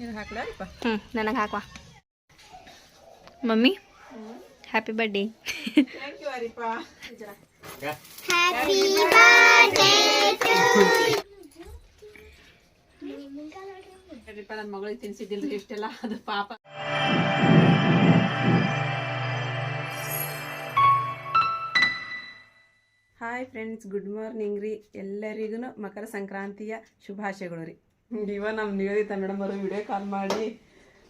ಹ್ಞೂ ನನಗೆ ಹಾಕುವ. ಮಮ್ಮಿ ಹ್ಯಾಪಿ ಬರ್ಡೇ ನನ್ನ ಮಗಳಿಗೆ ತಿನ್ಸಿದ್ದಿಲ್ಲ ಇಷ್ಟೆಲ್ಲ ಅದು ಪಾಪ. ಹಾಯ್ ಫ್ರೆಂಡ್ಸ್ ಗುಡ್ ಮಾರ್ನಿಂಗ್ ರೀ. ಎಲ್ಲರಿಗೂ ಮಕರ ಸಂಕ್ರಾಂತಿಯ ಶುಭಾಶಯಗಳು ರೀ. ಇವ ನಮ್ಮ ನಿವೇದಿತ ಮೇಡಮ್ ಅವರು ವಿಡಿಯೋ ಕಾಲ್ ಮಾಡಿ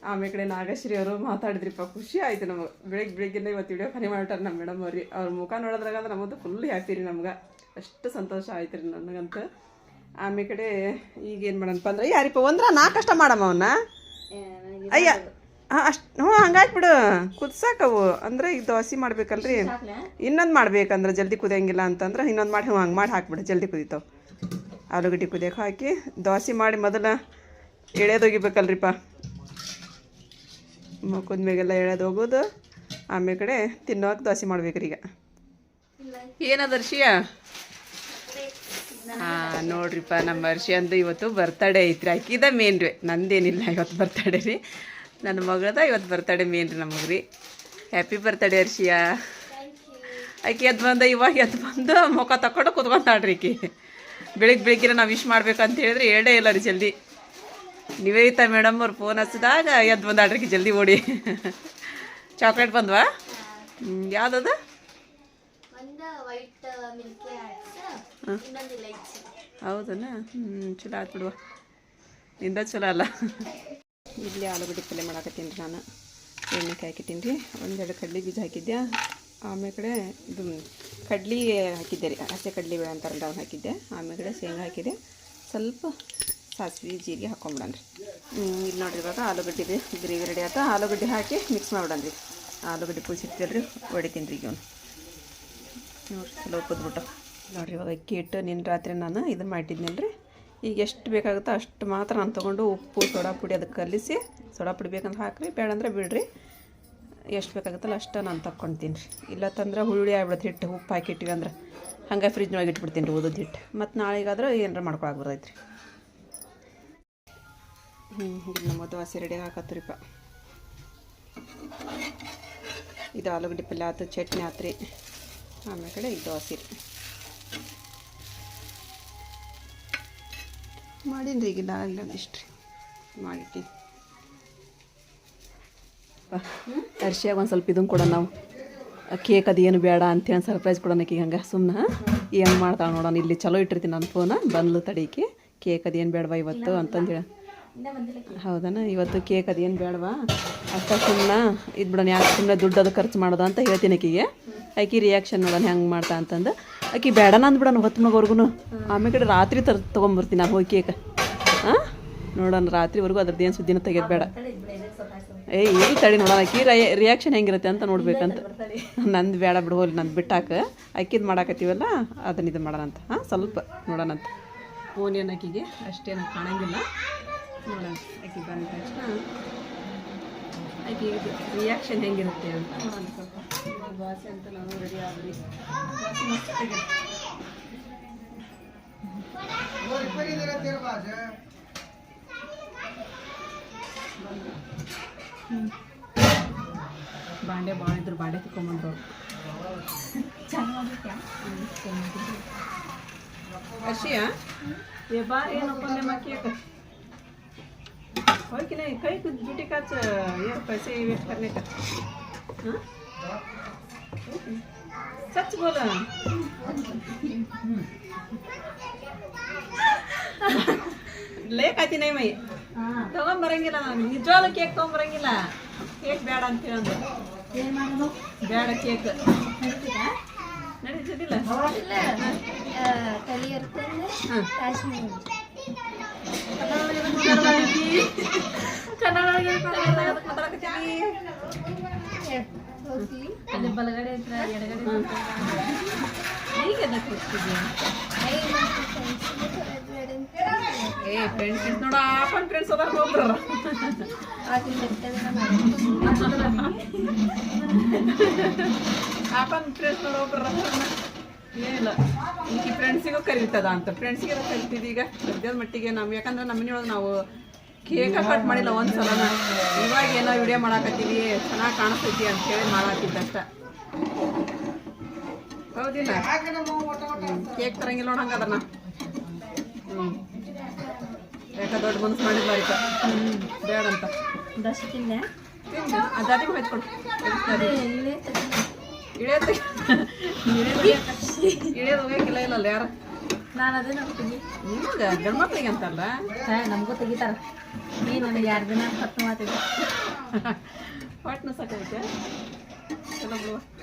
ಆಮೇಲೆ ಕಡೆ ನಾಗಶ್ರೀ ಅವರು ಮಾತಾಡಿದ್ರಿಪ್ಪ ಖುಷಿ ಆಯ್ತು ನಮಗೆ. ಬೆಳಗ್ಗೆ ಬೆಳಗ್ಗೆ ಇವತ್ತು ವಿಡಿಯೋ ಕನಿ ಮಾಡ್ತಾರೆ ನಮ್ಮ ಮೇಡಮ್ ಅವ್ರಿ. ಅವ್ರ ಮುಖ ನೋಡೋದ್ರಾಗ ಅಂದ್ರೆ ನಮ್ಮದು ಫುಲ್ ಹ್ಯಾಪಿ ರೀ ನಮ್ಗೆ. ಅಷ್ಟು ಸಂತೋಷ ಆಯ್ತು ರೀ ನನಗಂತ. ಆಮೇಲೆ ಕಡೆ ಈಗ ಏನು ಮಾಡಣಪ್ಪ ಅಂದ್ರೆ ಯಾರಿಪ್ಪ ಒಂದ್ರ ನಾ ಕಷ್ಟ ಮಾಡಮ್ಮ ಅವನ್ನ ಅಯ್ಯ ಹಾಂ ಅಷ್ಟು ಹ್ಞೂ ಹಂಗಾಯ್ತು ಬಿಡು. ಕುದ್ಸಾಕವು ಅಂದ್ರೆ ಈಗ ದೋಸೆ ಮಾಡ್ಬೇಕಲ್ರಿ. ಇನ್ನೊಂದು ಮಾಡ್ಬೇಕಂದ್ರೆ ಜಲ್ದಿ ಕುದಿಯಂಗಿಲ್ಲ ಅಂತಂದ್ರೆ ಇನ್ನೊಂದು ಮಾಡಿ ಹ್ಞೂ ಹಂಗೆ ಮಾಡಿ ಹಾಕ್ಬಿಡು. ಜಲ್ದಿ ಕುದಿತಾವೆ. ಆಲೂಗಡ್ಡೆ ಕುದಿಯಕ್ಕೆ ಹಾಕಿ ದೋಸೆ ಮಾಡಿ ಮೊದಲು ಎಳೆದೊಗಿಬೇಕಲ್ರಿಪ್ಪ ಮುಖದ ಮೇಗೆಲ್ಲ ಎಳೆದು ಹೋಗೋದು ಆಮೇಲೆ ಕಡೆ ತಿನ್ನೋಕೆ ದೋಸೆ ಮಾಡ್ಬೇಕ್ರಿ ಈಗ. ಏನದ ಅರ್ಶಿಯ ಹಾಂ, ನೋಡ್ರಿಪ್ಪ, ನಮ್ಮ ಅರ್ಶಿ ಅಂದು ಇವತ್ತು ಬರ್ತಡೇ ಐತ್ರಿ. ಆಕಿದ ಮೇನ್ ರೀ. ನಂದೇನಿಲ್ಲ, ಇವತ್ತು ಬರ್ತಡೇ ರೀ. ನನ್ನ ಮಗಳದ ಇವತ್ತು ಬರ್ತಡೇ ಮೇನ್ ರೀ ನಮಗೆ ರೀ. ಹ್ಯಾಪಿ ಬರ್ತಡೇ ಅರ್ಶಿಯ ಆಕೆ ಎದ್ದು ಬಂದ, ಇವಾಗ ಎದ್ದು ಬಂದು, ಮುಖ ತಕೊಂಡು ಕುತ್ಕೊಂತಾಳ್ರಿ ಆಕಿ. ಬೆಳಿಗ್ಗೆ ಬೆಳಿಗ್ಗೆ ನಾವು ವಿಶ್ ಮಾಡ್ಬೇಕಂತ ಹೇಳಿದ್ರೆ ಹೇಳೇ ಇಲ್ಲ ರೀ ಜಲ್ದಿ. ನಿವೇದಿತಾ ಮೇಡಮ್ ಅವ್ರು ಫೋನ್ ಹಚ್ಚಿದಾಗ ಎದ್ದು ಬಂದಾಳ್ರಿ ಆಕಿ ಜಲ್ದಿ ಓಡಿ. ಚಾಕ್ಲೇಟ್ ಬಂದ್ವಾ? ಯಾವ್ದದು? ಹೌದನ? ಹ್ಞೂ ಚಲೋ ಆಯ್ತು ಬಿಡುವ ನಿಂದ ಚಲೋ ಅಲ್ಲ. ಇಲ್ಲಿ ಆಲೂಗಡ್ಡೆ ಪಲ್ಯ ಮಾಡಾಕತ್ತೀನಿ ರೀ ನಾನು. ಎಣ್ಣೆ ಹಾಕಿತ್ತೀನಿ ರೀ. ಒಂದೆರಡು ಕಡ್ಲೆ ಬೀಜ ಹಾಕಿದ್ದೆ ಆಮೇಲೆ ಕಡೆ ಇದು ಕಡ್ಲಿ ಹಾಕಿದ್ದೆ ರೀ, ಹಸೆ ಕಡ್ಲಿ ಬೇಳೆ ಅಂತಾರಲ್ಲ ಅವ್ನು ಹಾಕಿದ್ದೆ. ಆಮೇಲೆ ಶೇಂಗಾ ಹಾಕಿದೆ ಸ್ವಲ್ಪ ಸಾಸಿವೆ, ಜೀರಿಗೆ ಹಾಕೊಂಬಿಡಣ ರೀ. ಇಲ್ಲಿ ನೋಡಿರಿ ಇವಾಗ ಆಲೂಗಡ್ಡೆ ಗ್ರೇವಿ ರೆಡಿ ಆಯ್ತು? ಆಲೂಗಡ್ಡೆ ಹಾಕಿ ಮಿಕ್ಸ್ ಮಾಡ್ಬಿಡಣ ರೀ. ಆಲೂಗಡ್ಡೆ ಪುಲ್ಸಿರ್ತೀವಲ್ಲ ರೀ, ಹೊಡಿತೀನಿ ರೀ ಈಗ ನೋಡಿರಿ, ಚಲೋ ಕುದ್ಬಿಟ್ಟು ನೋಡಿರಿ ಇವಾಗ ಅಕ್ಕಿ ಇಟ್ಟು ನಿನ್ನ ರಾತ್ರಿ ನಾನು ಇದನ್ನು ರೀ. ಈಗ ಎಷ್ಟು ಬೇಕಾಗುತ್ತೋ ಅಷ್ಟು ಮಾತ್ರ ನಾನು ತೊಗೊಂಡು ಉಪ್ಪು, ಸೋಡಾ ಪುಡಿ ಅದಕ್ಕೆ ಕಲಿಸಿ, ಸೋಡಾ ಪುಡಿ ಬೇಕಂದ್ರೆ ಹಾಕಿರಿ ಬೇಡಂದ್ರೆ ಬಿಡ್ರಿ. ಎಷ್ಟು ಬೇಕಾಗುತ್ತಲ್ಲ ಅಷ್ಟು ನಾನು ತಕ್ಕೊಳ್ತೀನಿ ರೀ. ಇಲ್ಲತ್ತಂದ್ರೆ ಹುಳಿ ಆಗ್ಬಿಡುತ್ತೆ ಹಿಟ್ಟು, ಉಪ್ಪು ಹಾಕಿ ಇಟ್ಟಿವಿ ಅಂದ್ರೆ. ಹಂಗೆ ಫ್ರಿಜ್ನೊಳಗೆ ಇಟ್ಬಿಡ್ತೀನಿ ರೀ ಓದೋದು ಹಿಟ್ಟು. ಮತ್ತು ನಾಳೆಗಾದ್ರೆ ಏನಾರ ಮಾಡ್ಕೊಳಕ್ಕೆ ರೀ ಹ್ಞೂ ಈಗ ನಮ್ಮ ದೋಸೆ ರೆಡಿ ಹಾಕತ್ರಿಪ್ಪ ಇದು ಆಲೂಗಡ್ಡೆ ಪಲ್ಯ ಆತು, ಚಟ್ನಿ ಆತು ರೀ. ಆಮೇಲೆ ಕಡೆ ಈಗ ದೋಸೆ ರೀ. ಮಾಡೀನಿ ರೀ ಈಗಿಲ್ಲ ಇಲ್ಲ ಇಷ್ಟು ರೀ ಮಾಡಿಟ್ಟಿ ಅರ್ಶಿಯಾಗ ಒಂದು ಸ್ವಲ್ಪ ಇದನ್ನು ಕೊಡೋಣ ನಾವು. ಕೇಕ್ ಅದೇನು ಬೇಡ ಅಂತೇಳಿ ಸರ್ಪ್ರೈಸ್ ಕೊಡೋಣ ಈಗ ಹಂಗೆ. ಸುಮ್ಮನೆ ಏನು ಮಾಡ್ತಾಳೆ ನೋಡೋಣ. ಇಲ್ಲಿ ಚಲೋ ಇಟ್ಟಿರ್ತೀನಿ ನನ್ನ ಫೋನ ಬಂದ್ಲು ತಡೀಕೆ. ಕೇಕ್ ಅದೇನು ಬೇಡವಾ ಇವತ್ತು ಅಂತಂದೇಳಿ ಹೌದನ? ಇವತ್ತು ಕೇಕ್ ಅದೇನು ಬೇಡವಾ? ಅಷ್ಟ ಸುಮ್ಮನೆ ಇದು ಬಿಡೋಣ, ಯಾಕೆ ಸುಮ್ಮನೆ ದುಡ್ಡು ಅದು ಖರ್ಚು ಮಾಡೋದು ಅಂತ ಹೇಳ್ತೀನಿ ಆಕಿಗೆ. ಆಕಿ ರಿಯಾಕ್ಷನ್ ನೋಡೋಣ ಹೆಂಗೆ ಮಾಡ್ತಾ ಅಂತಂದು. ಬೇಡ ಬೇಡನ ಬಿಡೋಣ ಹೊತ್ತು ಮಗವರೆಗೂ ಆಮೇಲೆ ರಾತ್ರಿ ತರ ತೊಗೊಂಬರ್ತೀನಿ ನಾನು ಹೋಗಿ ಕೇಕ್. ಹಾಂ ನೋಡೋಣ, ರಾತ್ರಿವರೆಗೂ ಅದ್ರದ್ದು ಏನು ಸುದ್ದಿನ ತೆಗೆದು ಬೇಡ. ಏ ಇದು ತಡಿ ನೋಡೋಣ. ರೈ ರಿಯಾಕ್ಷನ್ ಹೆಂಗಿರುತ್ತೆ ಅಂತ ನೋಡ್ಬೇಕಂತ. ನಂದು ಬೇಡ ಬಿಡು ಹೋಲಿ ನಂದು ಬಿಟ್ಟಾಕ. ಅಕ್ಕಿದು ಮಾಡಾಕತ್ತೀವಲ್ಲ ಅದನ್ನ ಇದು ಮಾಡೋಣ ಅಂತ ಹಾಂ ಸ್ವಲ್ಪ ನೋಡೋಣಂತ. ಓನಿಯನ್ ಅಕ್ಕಿಗೆ? ಅಷ್ಟೇನು ಕಾಣಂಗಿಲ್ಲ. ನೋಡೋಣ. ಅಕ್ಕಿ ಬಂದ ತಕ್ಷಣ ಅಕ್ಕಿ ರಿಯಾಕ್ಷನ್ ಹೆಂಗಿರುತ್ತೆ ಅಂತ ನೋಡೋಣ ಸ್ವಲ್ಪ. ಬಾಸೆ ಅಂತ ನಾನು ರೆಡಿ ಆಗ್ರಿ ಬಾಸೆ ಮಸ್ತ್ ಆಗಿದೆ. ಬಾಂಡೆ ಭಾಳ ಇದ್ರು ಬಾಂಡೆ ತಿಕ್ಕೊಂಬಂದ್ರು ಅರ್ಷಿಯ ये बा ये नको ले मकी का होय कि नहीं कई कुछ ड्यूटी का ये पैसे वेस्ट करने का हाँ? ತಗೊಂಬರಂಗಿಲ್ಲ ನಾನು. ನಿಜವಾದ ಕೇಕ್ ತಗೊಂಬರಂಗಿಲ್ಲ. ಕೇಕ್ ಬೇಡ ಅಂತ ಹೇಳಿದ್ರು ಬೇಡ ಕೇಕ್. ನಡೀತಿದಿಲ್ಲ ಅಲ್ಲಿ ಬಲಗಡೆ ಹತ್ರ ಎಡಗಡೆ ಈಗ ಏ ಫ್ರೆಂಡ್ಸ್ ಆಪನ್ ಫ್ರೆಂಡ್ಸ್ ಆಪನ್ ಫ್ರೆಂಡ್ಸ್ ಏನಿಲ್ಲ ಫ್ರೆಂಡ್ಸಿಗೂ ಕರೀತದ ಅಂತ. ಫ್ರೆಂಡ್ಸ್ಗೆಲ್ಲ ಕರಿತಿದ್ ಈಗ. ಸದ್ಯದ ಮಟ್ಟಿಗೆ ನಾವು ಯಾಕಂದ್ರೆ ನಮ್ಮ ಮನೆಯೊಳಗೆ ನಾವು ಕೇಕ ಕಟ್ ಮಾಡಿಲ್ಲ ಒಂದು ಸಲನ ಇವಾಗ ಏನೋ ವಿಡಿಯೋ ಮಾಡಾಕತ್ತೀವಿ. ಚೆನ್ನಾಗಿ ಕಾಣಿಸ್ತೈತಿ ಅಂತ ಹೇಳಿ ಮಾಡಾಕಿದ್ದಷ್ಟ. ಹೌದಿಲ್ಲ? ಕೇಕ್ ತರಂಗಿಲ್ಲ ನೋಡ ಹಂಗದ ನಾ ಹ್ಞೂ ಯಾಕ ದೊಡ್ಡ ಮನಸ್ಸು ಮಾಡಿದ್ ಬಾರಿಕ ಹ್ಞೂ ಬೇಡಂತ. ದಶ ತಿಂದೆ. ಅದಾದಿಗೆ ಹೋಯ್ತು ಇಳಿಯೋದು ಇಳಿಯೋದು ಹೋಗಕ್ಕಿಲ್ಲ ಇಲ್ಲಲ್ಲ ಯಾರು? ನಾನು ಅದೇ ನೋಡ್ತೀನಿ. ನಿಮಗೆ ಗಂಡು ಮಕ್ಳಿಗೆ ಅಂತಲ್ಲ? ಹಾಂ ನಮಗೂ ತೆಗಿತಾರ. ನೀನು ನನಗೆ ಎರಡು ದಿನ ಹತ್ತು ಮಾತಿದೆ ಒಟ್ಟು ಸಾಕೈತೆ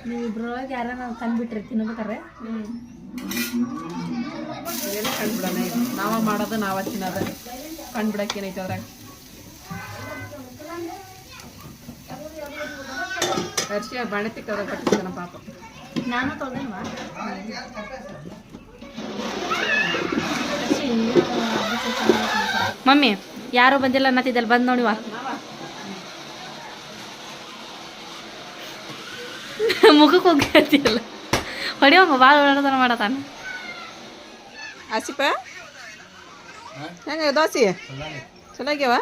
ನೀವು ಇಬ್ರೊಳಗೆ ಯಾರ ನಾವು ತಂದ್ಬಿಟ್ರಿ ತಿನ್ಬೇಕಾರೆ? ಹ್ಞೂ ಏನು ಕಂಡ್ಬಿಡೋಣ ಇದು ನಾವ ಮಾಡೋದು ನಾವ ತಿನ್ನೋದು. ಕಂಡ್ಬಿಡಕ್ಕೆ ಏನೈತೆ ಅದ್ರಾಗ ಅರ್ಶಿ ಬಾಣೆ ತಿಕ್ಕದ ಕಟ್ಟಿಸ್ತಾನ ಪಾಪ. ನಾನು ತೊಳ್ದೇನವಾ ಮಮ್ಮಿ ಯಾರು ಬಂದಿಲ್ಲ ಅನ್ನತ್ತಿದ್ದಲ್ಲ ಬಂದು ನೋಡಿವಾ ಮುಖಕ್ಕೆ ಹೋಗ್ತಿಲ್ಲ ಹೊಡಿಯೋಂಗ ಭಾಳ ಓಡಾಡೋದನ ಮಾಡತಾನ ಆಸಿಪ ಹೆಂಗ ದೋಸೆ ಚಲೋ ಆಗ್ಯಾವ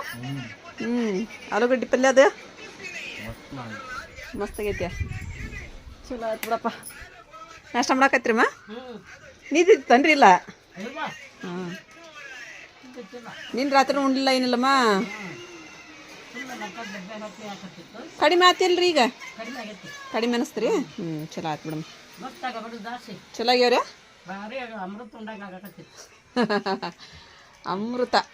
ಹ್ಞೂ ಆಲೂಗಡ್ಡೆ ಪಲ್ಯ ಅದು ಮಸ್ತ್ ಆಗೈತೆ ಚಲೋ ಆಯ್ತು ಬಿಡಪ್ಪ ನಾಷ್ಟ ಮಾಡಾಕತ್ರಿಮ್ಮ ನೀರು ತನ್ರಿ ಇಲ್ಲ ಹಾಂ ನಿನ್ನ ರಾತ್ರಿ ಉಣ್ಲಿಲ್ಲ ಏನಿಲ್ಲಮ್ಮ ಕಡಿಮೆ ಆತಿಲ್ರಿ ಈಗ ಕಡಿಮೆ ಅನಿಸ್ತ್ರಿ ಹ್ಞೂ ಚಲೋ ಆಯ್ತು ಬಿಡಮ್ಮ ಚಲೋ ಆಗ್ಯಾವ್ರಿ ಅಮೃತ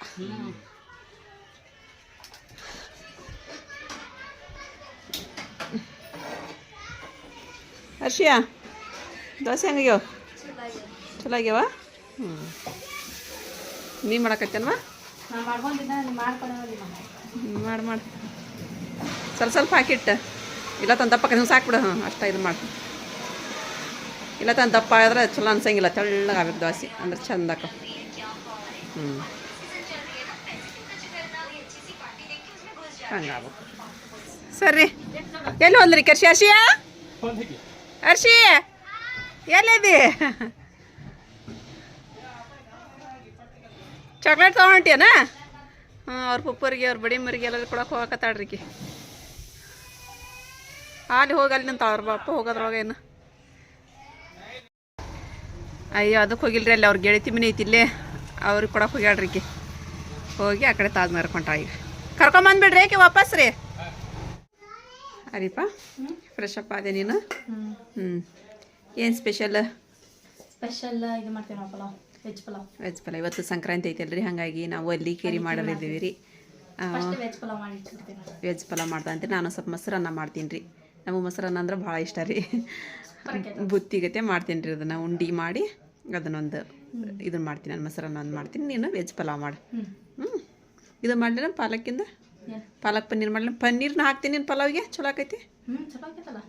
ಹರ್ಷಿಯ ದೋಸೆ ಹೆಂಗಾಗ್ಯಾವ ಚಲೋ ಆಗ್ಯಾವ ಹ್ಞೂ ನೀ ಮಾಡಕತ್ತೇನವ ಮಾಡಿ. ಮಾಡಿ ಸ್ವಲ್ಪ ಸ್ವಲ್ಪ ಹಾಕಿಟ್ಟು. ಇಲ್ಲ ತಂದಪ್ಪ ದಪ್ಪ ನೀವು ಸಾಕ್ಬಿಡು. ಹಾಂ ಅಷ್ಟ ಇದು ಮಾಡಿ. ಇಲ್ಲ ತಂದು ದಪ್ಪ ಆದ್ರೆ ಚಲೋ ಅನ್ಸಂಗಿಲ್ಲ, ತೆಳ್ಳಗೆ ಆಗ್ಬೇಕು ದೋಸೆ ಅಂದ್ರೆ ಚಂದ ಹ್ಞೂ ಹಂಗಾಗ್ಬೇಕು ಸರಿ. ಎಲ್ಲಿ ಹೋದ್ರಿ ಕರ್ಷಿ? ಹರ್ಷಿಯಾ ಅರ್ಷಿ ಎಲ್ಲಿದ್ದಿ? ಚಾಕ್ಲೇಟ್ ತೊಗೊಂಡೇನ ಹಾಂ ಅವ್ರ ಪುಪ್ಪರಿಗೆ, ಅವ್ರ ಬಡಿ ಮರಿಗೆ ಎಲ್ಲರೂ ಕೊಡಕ್ಕೆ ಹೋಗಕತ್ತಾಳ್ರಿಕಿ ಅಲ್ಲಿ ಹೋಗಿ ಅಲ್ಲಿ ನಿಂತ ಅವ್ರ ಬಾಪ ಹೋಗೋದ್ರೊಳಗೆ ಏನು? ಅಯ್ಯೋ ಅದಕ್ಕೆ ಹೋಗಿಲ್ರಿ ಅಲ್ಲಿ ಅವ್ರ ಗೆಳತಿ ಮನೆ ಐತಿ ಇಲ್ಲೇ. ಅವ್ರಿಗೆ ಕೊಡಕ್ಕೆ ಹೋಗ್ಯಾಳ್ರಿಕಿ ಹೋಗಿ ಆ ಕಡೆ ತಾಜ್ ಮಾರ್ಕೊಂಡ ಈಗ. ಕರ್ಕೊಂಬಂದ್ಬಿಡ್ರಿ ಏಕೆ ವಾಪಸ್ ರೀ. ಅರಿಪ ಫ್ರೆಶ್ ಅಪ್ ಅದೇ ನೀನು? ಹ್ಞೂ ಏನು ಸ್ಪೆಷಲ್ ಸ್ಪೆಷಲ್ ಇದು ಮಾಡ್ತೀವಿ ನಾವು ಪಲಾವ್ ವೆಜ್ ಪಲಾವ್. ವೆಜ್ ಪಲಾವ್. ಇವತ್ತು ಸಂಕ್ರಾಂತಿ ಐತಲ್ರಿ ಹಾಗಾಗಿ ನಾವು ಅಲ್ಲಿ ಕೇರಿ ಮಾಡಲಿದ್ದೀವಿ ರೀ. ಫಸ್ಟ್ ವೆಜ್ ಪಲಾವ್ ಮಾಡಿ ಇಟ್ಬಿಡ್ತೀನಿ ವೆಜ್ ಪಲಾವ್ ಮಾಡ್ತಾ ಅಂತೀರಿ ನಾನು ಸ್ವಲ್ಪ ಮೊಸರನ್ನ ಮಾಡ್ತೀನಿ ರೀ. ನಮಗೆ ಮೊಸರನ್ನ ಅಂದ್ರೆ ಭಾಳ ಇಷ್ಟ ರೀ. ಬುತ್ತಿಗತೆ ಮಾಡ್ತೀನಿ ರೀ ಅದನ್ನು ಉಂಡಿ ಮಾಡಿ. ಅದನ್ನೊಂದು ಇದನ್ನ ಮಾಡ್ತೀನಿ ನಾನು ಮೊಸರನ್ನ ಒಂದು ಮಾಡ್ತೀನಿ. ನೀನು ವೆಜ್ ಪಲಾವ್ ಮಾಡು. ಹ್ಞೂ ಇದು ಮಾಡಲಿಲ್ಲ ಪಾಲಕ್ಕಿಂದ? ಪಾಲಕ್ ಪನ್ನೀರ್ ಮಾಡಲಿ ಪನ್ನೀರ್ನ ಹಾಕ್ತೀನಿ ನಿನ್ನ ಪಲಾವಿಗೆ? ಚಲೋ ಆಕೈತಿ?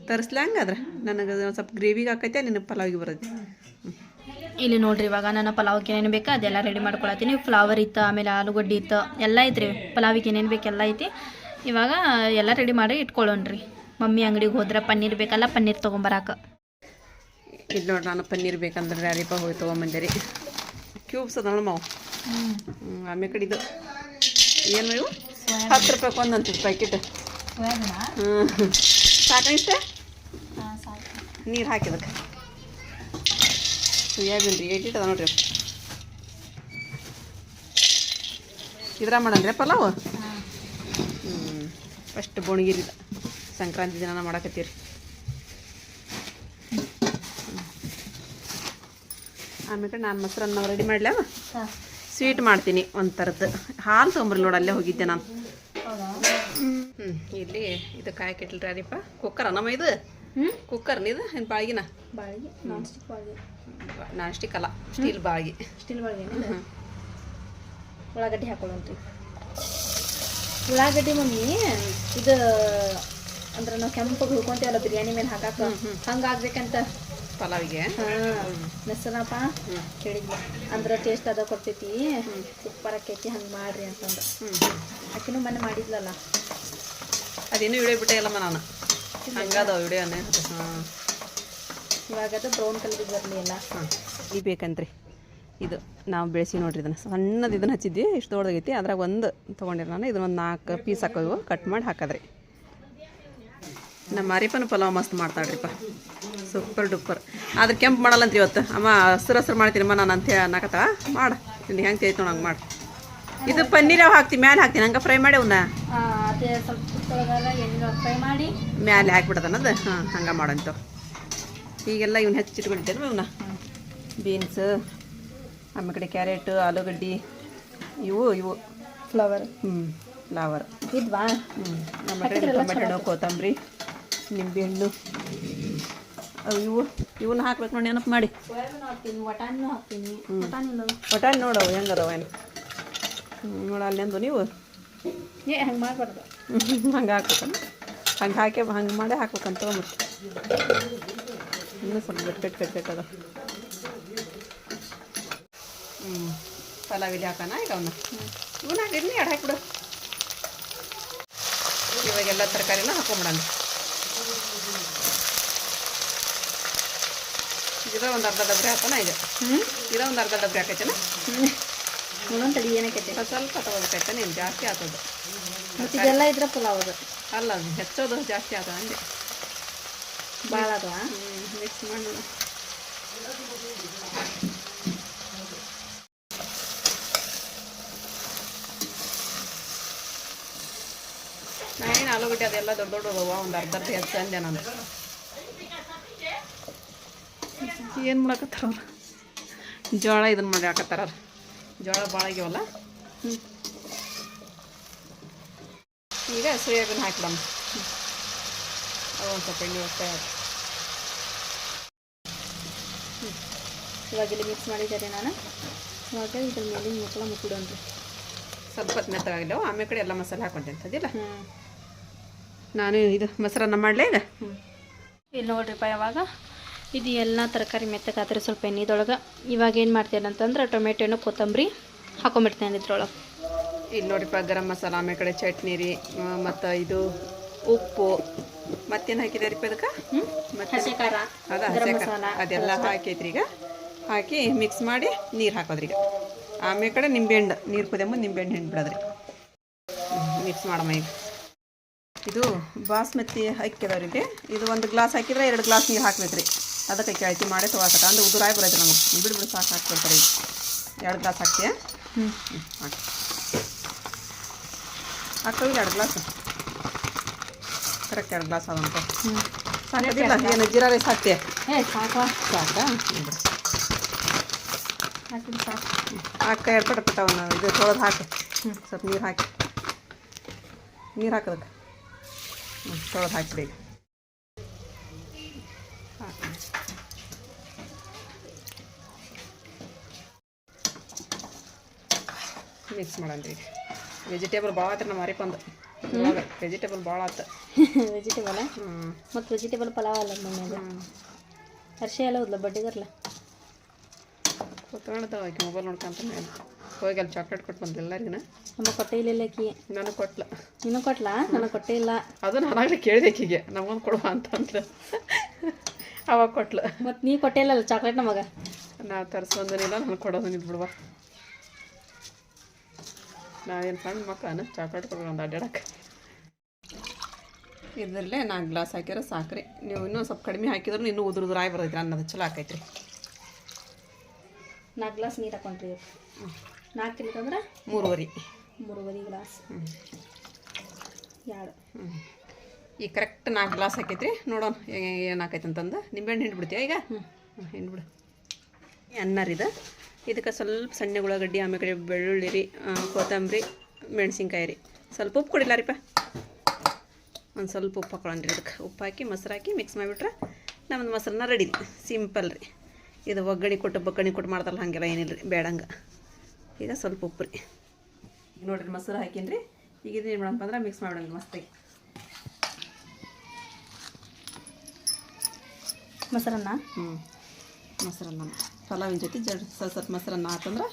ತರಿಸ್ಲ ಹಂಗಾದ್ರೆ? ನನಗೆ ಅದು ಸ್ವಲ್ಪ ಗ್ರೇವಿಗೆ ಹಾಕೈತೆ ನಿನ್ನ ಪಲಾವ್ಗೆ ಬರುತ್ತೆ. ಇಲ್ಲಿ ನೋಡ್ರಿ ಇವಾಗ ನನ್ನ ಪಲಾವ್ಗೆ ಏನೇನು ಬೇಕು ಅದೆಲ್ಲ ರೆಡಿ ಮಾಡ್ಕೊಳತ್ತೀನಿ. ಫ್ಲವರ್ ಇತ್ತು ಆಮೇಲೆ ಆಲೂಗಡ್ಡೆ ಇತ್ತು ಎಲ್ಲ ಐತ್ರಿ. ಪಲಾವಿಗೆ ಏನೇನು ಬೇಕು ಎಲ್ಲ ಐತಿ. ಇವಾಗ ಎಲ್ಲ ರೆಡಿ ಮಾಡಿ ಇಟ್ಕೊಳ್ಳೋಣ್ರಿ. ಮಮ್ಮಿ ಅಂಗಡಿಗೆ ಹೋದ್ರೆ ಪನ್ನೀರ್ ಬೇಕಲ್ಲ ಪನ್ನೀರ್ ತೊಗೊಂಬರಾಕ. ಇದು ನೋಡಿ ನಾನು ಪನ್ನೀರ್ ಬೇಕಂದ್ರೆ ಯಾರಿಪ ಹೋಗಿ ತೊಗೊಂಬಂದಿರಿ ಕ್ಯೂಬ್ಸ್ ಅದ ನೋಡಿ ಮಾವು. ಹ್ಞೂ ಆಮೇಲೆ ಕಡೆ ಇದು. ಏನು ಇವು? ಹತ್ತು ರೂಪಾಯಿ ಒಂದಂತ ಪ್ಯಾಕೆಟ್ ಹ್ಞೂ ಸಾಕ. ಇಷ್ಟ ನೀರು ಹಾಕಿದಕ್ಕೆ ಸೋಯಾಬೀನ್ ರೀ ಏಟ್ ಅದ ನೋಡ್ರಿ. ಇದ್ರ ಮಾಡಂದ್ರೆ ಪಲಾವು? ಹ್ಞೂ ಫಸ್ಟ್ ಬೋಣಗಿರಿದ ಸಂಕ್ರಾಂತಿ ದಿನ ಮಾಡಕತ್ತೀರಿ. ಆಮೇಲೆ ನಾನು ಮೊಸರನ್ನ ರೆಡಿ ಮಾಡ್ಲವ ಸ್ವೀಟ್ ಮಾಡ್ತೀನಿ ಒಂದು ಥರದ್ದು ಹಾಲು ತೊಂಬ್ರಿ ನೋಡಿ ಅಲ್ಲೇ ಹೋಗಿದ್ದೆ ನಾನು. ಹ್ಞೂ ಇಲ್ಲಿ ಇದು ಕಾಯಿ ರೀಪ್ಪ ಕುಕ್ಕರ ನಮ್ಮ ಇದು? ಹ್ಞೂ ಕುಕ್ಕರ್ ಇದು? ಏನು ಬಾಳಿಗಿನ? ಬಾಳಿಗೆ ನಾನ್ ಸ್ಟಿಕ್ ಬಾಳಿಗೆ. ನಾನ್ ಸ್ಟಿಕ್ ಅಲ್ಲ ಸ್ಟೀಲ್ ಬಾಳಿಗೆ. ಸ್ಟೀಲ್ ಬಾಳಿಗೆ ಉಳ್ಳಾಗಡ್ಡಿ ಹಾಕೊಳ್ಳೋಣ್ರಿ ಉಳ್ಳಾಗಡ್ಡಿ ಮಮ್ಮಿ ಇದು ಅಂದ್ರೆ ನಾವು ಕೆಂಪಗೆ ಹುಡ್ಕೊಂತೀವಲ್ಲ ಬಿರಿಯಾನಿ ಮೇಲೆ ಹಾಕಾಕ? ಹಂಗೆ ಆಗ್ಬೇಕಂತ ಪಲಾವಿಗೆ. ನೆಸನಪ್ಪ ಕೇಳಿದ್ವಿ ಅಂದ್ರೆ ಟೇಸ್ಟ್ ಅದ ಕೊಡ್ತೈತಿ. ಸೂಪರ್ ಆಕೈತಿ ಹಂಗೆ ಮಾಡ್ರಿ ಅಂತಂದು. ಅಕ್ಕಿನ ಆಕಿನೂ ಮೊನ್ನೆ ಮಾಡಿದ್ಲಲ್ಲ. ಅದೇನು ವಿಡಿಯೋ ಬಿಟ್ಟೆ ಅಲ್ಲಮ್ಮ ನಾನು ಹಂಗದ ವಿಡಿಯೋನೇ ಹಾಂ. ಇವಾಗ ಅದು ಬ್ರೌನ್ ಕಲರ್ ಬರಲಿ ಎಲ್ಲ ಹಾಂ. ಈ ಬೇಕಂತ್ರಿ. ಇದು ನಾವು ಬೆಳೆಸಿ ನೋಡ್ರಿ ಇದನ್ನು. ಸಣ್ಣದು ಇದನ್ನು ಹಚ್ಚಿದ್ವಿ ಇಷ್ಟು ದೊಡ್ಡದಾಗೈತಿ. ಅದ್ರಾಗ ಒಂದು ತೊಗೊಂಡಿರ ನಾನು. ಇದನ್ನ ಒಂದು ನಾಲ್ಕು ಪೀಸ್ ಹಾಕೋದು. ಕಟ್ ಮಾಡಿ ಹಾಕದ್ರಿ. ನಮ್ಮ ಅರಿಪನ ಪಲಾವ್ ಮಸ್ತ್ ಮಾಡ್ತಾಳ್ರಿಪ್ಪ. Super duper. ಆದ್ರೆ ಕೆಂಪು ಮಾಡಲ್ಲಂತ ಇವತ್ತು. ಅಮ್ಮ ಹಸಿರು ಹಸಿರು ಮಾಡ್ತೀನಿ ಅಮ್ಮ ನಾನು ಅಂತ ಅನ್ನಕತ್ತ ಮಾಡ. ನಿನ್ನ ಹೆಂಗೆ ತೈತು ಹಂಗೆ ಮಾಡು. ಇದು ಪನ್ನೀರ್ ಯಾವ ಹಾಕ್ತಿ? ಮ್ಯಾಲೆ ಹಾಕ್ತೀನಿ. ಹಂಗೆ ಫ್ರೈ ಮಾಡಿ ಅವನ್ನ ಮ್ಯಾಲೆ ಹಾಕ್ಬಿಡೋದನ್ನದು ಹಾಂ ಹಂಗೆ ಮಾಡಂತ ಈಗೆಲ್ಲ ಇವ್ನ ಹೆಚ್ಚಿಟ್ಕೊಂಡಿದ್ದೇನೆ ಇವನ್ನ ಬೀನ್ಸ್ ಆಮೇಲೆ ಕಡೆ ಕ್ಯಾರೆಟ್ ಆಲೂಗಡ್ಡಿ ಇವು ಇವು. ಫ್ಲವರ್. ಹ್ಞೂ ಫ್ಲವರ್. ಇದ್ವಾ? ಹ್ಞೂ ನಮ್ಮ ಕಡೆ ಟೊಮೆಟೊ ಕೊತ್ತಂಬರಿ. ನಿಂಬೆಹಣ್ಣು. ಅವು ಇವು ಇವನ್ನ ಹಾಕ್ಬೇಕು ನೋಡಿ ನೆನಪು ಮಾಡಿ. ಸೋಯಾಬೀನ್ ಹಾಕ್ತೀನಿ ವಟಾಣಿನೂ ಹಾಕ್ತೀನಿ. ವಟಾಣಿ ನೋಡವು ಹೆಂಗದವ ಏನು? ನೋಡ ಅಲ್ಲೆಂದು ನೀವು. ಏ ಹಂಗೆ ಮಾಡಬಾರ್ದು. ಹಂಗೆ ಹಾಕ್ಬೇಕಲ್ಲ ಹಂಗೆ ಹಾಕಿ ಹಂಗೆ ಮಾಡೇ ಹಾಕ್ಬೇಕಂತ ಮತ್ತೆ ಇನ್ನೂ ಸ್ವಲ್ಪ ಗಟ್ಟಿ ಗಟ್ಟಿ ಗಟ್ಟಿ ಅದ ಹ್ಞೂ ಪಲಾವ್ ಇಲ್ಲಿ ಹಾಕೋಣ ಈಗ ಅವನ್ನ? ಇವನ್ನ ಹಾಕಿದ್ನಿ ಎರಡು ಹಾಕಿಬಿಡು. ಇವಾಗೆಲ್ಲ ತರಕಾರಿನ ಹಾಕೊಂಬಿಡೋಣ. ಇದ ಒಂದು ಅರ್ಧ ಡಬ್ರಿ ಹಾಕೋಣ ಇದು. ಹ್ಞೂ ಇದ ಒಂದು ಅರ್ಧ ಡಬ್ರಿ ಹಾಕೈತೇನ? ಒಂದೊಂದು ತಡಿ ಏನಕ್ಕೈತೆ ಸ್ವಲ್ಪ ತಗೋಬೇಕಾಯ್ತಾನೆ ಏನು ಜಾಸ್ತಿ ಆಗ್ತದೆ ಮತ್ತು ಇದೆಲ್ಲ ಇದ್ರೆ ಪಲಾವ್ ಅದು. ಅಲ್ಲ ಅದು ಹೆಚ್ಚೋದು ಜಾಸ್ತಿ ಆಗ್ತದೆ ಹಂಗೆ. ಭಾಳ ಅದವಾ ಮಿಕ್ಸ್ ಮಾಡಿ. ಏನು ಆಲೂಗಡ್ಡೆ ಅದೆಲ್ಲ ದೊಡ್ಡ ದೊಡ್ಡ ಒಂದು ಅರ್ಧ ಅರ್ಧ ಹೆಚ್ಚು ಅಂದೆ ನಾನು. ಏನು ಮಾಡಕತ್ತಾರ ಅವ್ರು? ಜೋಳ ಇದನ್ನು ಮಾಡಿ ಹಾಕತ್ತಾರ ಅವ್ರು. ಜೋಳ ಭಾಳ ಆಗ್ಯಾವಲ್ಲ? ಹ್ಞೂ ಈಗ ಸೋಯಾಬೀನ್ ಹಾಕಿಡಮ್ಮ ಅವು ಒಂದು ಸ್ವಲ್ಪ ಎಣ್ಣೆ ಹೋಗ್ತಾ ಇವಾಗ ಇಲ್ಲಿ ಮಿಕ್ಸ್ ಮಾಡಿದ್ದಾರೆ ನಾನು. ಇವಾಗ ಇದ್ರ ಮೇಲೆ ಮುಕ್ಕಳ ಮುಕ್ಕಿಡೋನ್ರಿ ಸ್ವಲ್ಪ ಹೊತ್ತು ಆಮೇಲೆ ಕಡೆ ಎಲ್ಲ ಮಸಾಲೆ ಹಾಕೊಂಡೆ ಅಂತದಿಲ್ಲ ಹ್ಞೂ ನಾನು ಇದು ಮೊಸರನ್ನ ಮಾಡಲೇ ಈಗ? ಹ್ಞೂ ಇಲ್ಲಿ ನೋಡ್ರಿಪ್ಪ ಯಾವಾಗ? ಇದು ಎಲ್ಲ ತರಕಾರಿ ಮೆತ್ತಗಾದ್ರೆ ಸ್ವಲ್ಪ ಎಣ್ಣೆದೊಳಗೆ. ಇವಾಗ ಏನು ಮಾಡ್ತೇನೆ ಅಂತಂದ್ರೆ ಟೊಮೆಟೊನು ಕೊತ್ತಂಬರಿ ಹಾಕೊಂಬಿಡ್ತೇನೆ ಇದ್ರೊಳಗೆ. ಇಲ್ಲಿ ನೋಡಿಪ್ಪ ಗರಂ ಮಸಾಲ ಆಮೇಲೆ ಕಡೆ ಚಟ್ನಿ ರೀ ಮತ್ತು ಇದು ಉಪ್ಪು. ಮತ್ತೇನು ಹಾಕಿದಾರಿಪ್ಪ ಅದಕ್ಕೆ ಹ್ಞೂ ಖಾರ ಅದ ಅದೆಲ್ಲ ಹಾಕೈತ್ರಿ ಈಗ. ಹಾಕಿ ಮಿಕ್ಸ್ ಮಾಡಿ ನೀರು ಹಾಕೋದ್ರಿ ಈಗ. ಆಮೇಲೆ ಕಡೆ ನಿಂಬೆಹಣ್ಣು ನೀರು ಕುದಿಯಂಬ ನಿಂಬೆಹಣ್ಣು ಹಿಂಡು ಬಿಡೋದ್ರಿ. ಮಿಕ್ಸ್ ಮಾಡಮ್ಮ ಈಗ. ಇದು ಬಾಸ್ಮತಿ ಹಾಕಿದವ್ರಿಗೆ ಇದು ಒಂದು ಗ್ಲಾಸ್ ಹಾಕಿದ್ರೆ ಎರಡು ಗ್ಲಾಸ್ ನೀರು ಹಾಕ್ಬೇಕ್ರಿ. ಅದಕ್ಕೆ ಕೇಳ್ತಿ ಮಾಡಿ ತೊಗೊಳಕತ್ತ ಅಂದ್ರೆ ಉದುರಾಗಿ ಬರೋದ್ರಿ ನಮಗೆ. ಬಿಡು ಬಿಡು ಸಾಕು ಹಾಕ್ಬಿಡ್ತಾರೆ ಈಗ ಎರಡು ಗ್ಲಾಸ್ ಹಾಕ್ತೀಯ? ಹ್ಞೂ ಹ್ಞೂ ಹಾಕಿ. ಹಾಕೋವಿ ಎರಡು ಗ್ಲಾಸ್. ಕರೆಕ್ಟ್ ಎರಡು ಗ್ಲಾಸ್ ಅದಂತ ಹ್ಞೂ ಸಾಕಿಲ್ಲ ಏನು ಜೀರಾ ರೈಸ್ ಹಾಕ್ತೀಯ? ಏ ಸಾಕವಾ ಸಾಕಾ? ಹಾಕಿದ್ದು ಸಾಕು. ಹಾಕ ಎರಡು ಪಟ ಪಟ ಅವನ್ನ ಇದು ತೊಳೆದು ಹಾಕು. ಹ್ಞೂ ಸ್ವಲ್ಪ ನೀರು ಹಾಕಿ. ನೀರು ಹಾಕೋದಕ್ಕೆ. ಹ್ಞೂ ತೊಳೆದು ಹಾಕಿಬಿಡಿ ಈಗ. ಮಿಕ್ಸ್ ಮಾಡಂದ್ರಿ. ಈಗ ವೆಜಿಟೇಬಲ್ ಭಾಳ ಆತ್ರಿ ನಮ್ಮ ಮರಿಕೊಂದು ವೆಜಿಟೇಬಲ್ ಭಾಳ ಆತ. ವೆಜಿಟೇಬಲ್ ಮತ್ತು ವೆಜಿಟೇಬಲ್ ಪಲಾವ್ ಅಲ್ಲ ಮನ್ಯಾಗ ಹರ್ಷಿ ಎಲ್ಲ ಹೋದ್ಲ ಬಡ್ಡಿಗರ್ಲ? ಕೂತ್ಕೊಂಡ್ತಾವ ಆಕೆ ಮೊಬೈಲ್ ನೋಡ್ಕೊಂತ ಹೋಗಿ ಅಲ್ಲಿ ಚಾಕ್ಲೇಟ್ ಕೊಟ್ಟು ಬಂದ ಎಲ್ಲರಿಗೂ ನಮ್ಮ ಕೊಟ್ಟೆ ಇಲ್ಲ ಆಕಿ. ನನಗೆ ಕೊಟ್ಲ. ನೀನು ಕೊಟ್ಲ? ನನಗೆ ಕೊಟ್ಟೆ ಇಲ್ಲ. ಅದು ನಾನಾಗಲೇ ಕೇಳಿದೆ ಆಕಿಗೆ ನಮಗೊಂದು ಕೊಡುವ ಅಂತಂದ್ರೆ. ಅವಾಗ ಕೊಟ್ಲು. ಮತ್ತು ನೀ ಕೊಟ್ಟೆ ಇಲ್ಲಲ್ಲ ಚಾಕ್ಲೇಟ್ ನಮಗೆ? ನಾ ತರಿಸ್ಬಂದನಿಲ್ಲ ನಾನು ಕೊಡೋದು ಬಿಡುವ. ನಾವೇನು ಸಣ್ಣ ಮಕ್ಕಳನ್ನ ಚಾಕ್ಲೇಟ್ ಕೊಡ್ಬೇಕು ಒಂದು ಅಡ್ಡಾಡಕ್ಕೆ. ಇದರಲ್ಲೇ ನಾಲ್ಕು ಗ್ಲಾಸ್ ಹಾಕಿರೋ ಸಾಕ್ರಿ. ನೀವು ಇನ್ನೂ ಸ್ವಲ್ಪ ಕಡಿಮೆ ಹಾಕಿದ್ರು ಇನ್ನೂ ಉದುರು ಉದುರಾಗಿ ಬರೋದಿಲ್ಲ ಅನ್ನೋದು ಚಲೋ ಆಕೈತ್ರಿ. ನಾಲ್ಕು ಗ್ಲಾಸ್ ನೀರು ಹಾಕೊಂಡ್ರಿ. ನಾಲ್ಕು ಇಲ್ಲಂದ್ರೆ ಮೂರುವರೆ. ಮೂರುವರೆ ಗ್ಲಾಸ್ ಎರಡು ಹ್ಞೂ ಈಗ ಕರೆಕ್ಟ್ ನಾಲ್ಕು ಗ್ಲಾಸ್ ಹಾಕೈತ್ರಿ. ನೋಡೋಣ ಏನು ಹಾಕೈತೆ ಅಂತಂದು ನಿಂಬೆಹಣ್ಣು ಹಿಂಡ್ಬಿಡ್ತೀಯ ಈಗ? ಹ್ಞೂ ಹಿಂಡ್ಬಿಡು. ಅನ್ನ ರೀ ಇದು. ಇದಕ್ಕೆ ಸ್ವಲ್ಪ ಸಣ್ಣ ಉಳ್ಳಾಗಡ್ಡಿ ಆಮೇಲೆ ಬೆಳ್ಳುಳ್ಳಿ ರೀ ಕೊತ್ತಂಬರಿ ಮೆಣಸಿನ್ಕಾಯಿ ರೀ. ಸ್ವಲ್ಪ ಉಪ್ಪು ಕೊಡಿಲ್ಲ ರೀಪ. ಒಂದು ಸ್ವಲ್ಪ ಉಪ್ಪು ಹಾಕೊಳ್ಳೋಣ ರೀ ಅದಕ್ಕೆ. ಉಪ್ಪು ಹಾಕಿ ಮೊಸರು ಹಾಕಿ ಮಿಕ್ಸ್ ಮಾಡಿಬಿಟ್ರೆ ನಮ್ಮದು ಮೊಸರನ್ನ ರೆಡಿ ಸಿಂಪಲ್ ರೀ. ಇದು ಒಗ್ಗರಣೆ ಕೊಟ್ಟು ಬಗ್ಗಣಿ ಕೊಟ್ಟು ಮಾಡ್ತಾರಲ್ಲ ಹಾಗೆಲ್ಲ ಏನಿಲ್ಲ ರೀ ಬೇಡಂಗೆ. ಈಗ ಸ್ವಲ್ಪ ಉಪ್ಪು ರೀ. ನೋಡಿರಿ ಮೊಸರು ಹಾಕಿನ್ರಿ. ಈಗ ಇದು ಏನು ಮಾಡಪ್ಪ ಅಂದ್ರೆ ಮಿಕ್ಸ್ ಮಾಡೋಣ ಮಸ್ತಾಗಿ ಮೊಸರನ್ನ? ಹ್ಞೂ ಮೊಸರನ್ನ. ಪಲಾವಿನ ಜೊತೆ ಜಡ್ ಸ್ವಲ್ಪ ಸ್ವಲ್ಪ ಮೊಸರನ್ನ ಹಾಕಂದ್ರೆ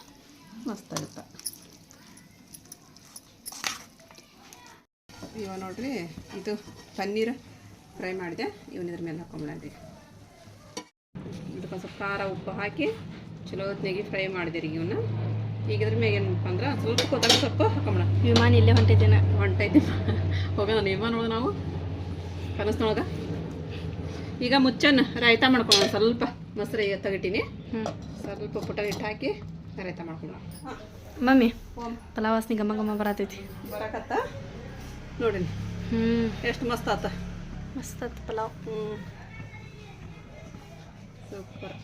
ಮಸ್ತಾಗುತ್ತೆ ಇವ ನೋಡ್ರಿ ಇದು ಪನ್ನೀರ್ ಫ್ರೈ ಮಾಡಿದೆ. ಇವನ್ ಇದ್ರ ಮೇಲೆ ಹಾಕೊಂಬಿಡಂರಿ ಇದಕ್ಕೊಂದು ಸ್ವಲ್ಪ ಖಾರ ಉಪ್ಪು ಹಾಕಿ ಚಲೋ ಹೊತ್ತಿನಾಗಿ ಫ್ರೈ ಮಾಡಿದೆ ರೀ ಇವನ್ನ ಈಗ ಇದ್ರ ಮ್ಯಾಗ ಏನಪ್ಪ ಅಂದ್ರೆ ಸ್ವಲ್ಪ ಕೊತ್ತಂಬರಿ ಸೊಪ್ಪು ಹಾಕೊಂಬಿಡ ವಿಮಾನ ಇಲ್ಲೇ ಹೊಂಟಿದ್ದೇನೆ. ಹೊಂಟೈತಿ ಹೋಗೋಣ ವಿಮಾನ ಒಳಗೆ ನಾವು? ಕನಸ್ನೊಳಗೆ ಈಗ ಮುಚ್ಚನ್ನ ರಾಯ್ತ ಮಾಡ್ಕೊಳ್ಳೋಣ ಸ್ವಲ್ಪ. ಮೊಸರು ತಗಟಿನಿ ಸ್ವಲ್ಪ ಪುಟ್ಟ ಹಿಟ್ಟು ಹಾಕಿ ರಾಯ್ತ ಮಾಡ್ಕೊಳ್ಳೋಣ. ಮಮ್ಮಿ ಪಲಾವ್ ವಾಸನೆ ಘಮ ಘಮ ಬರತೈತಿ. ಬರಕತ್ತ? ನೋಡಿ ಹ್ಞೂ ಎಷ್ಟು ಮಸ್ತ್ ಆತ. ಮಸ್ತ್ ಆತ ಪಲಾವ್. ಹ್ಞೂ ಸೂಪರ್.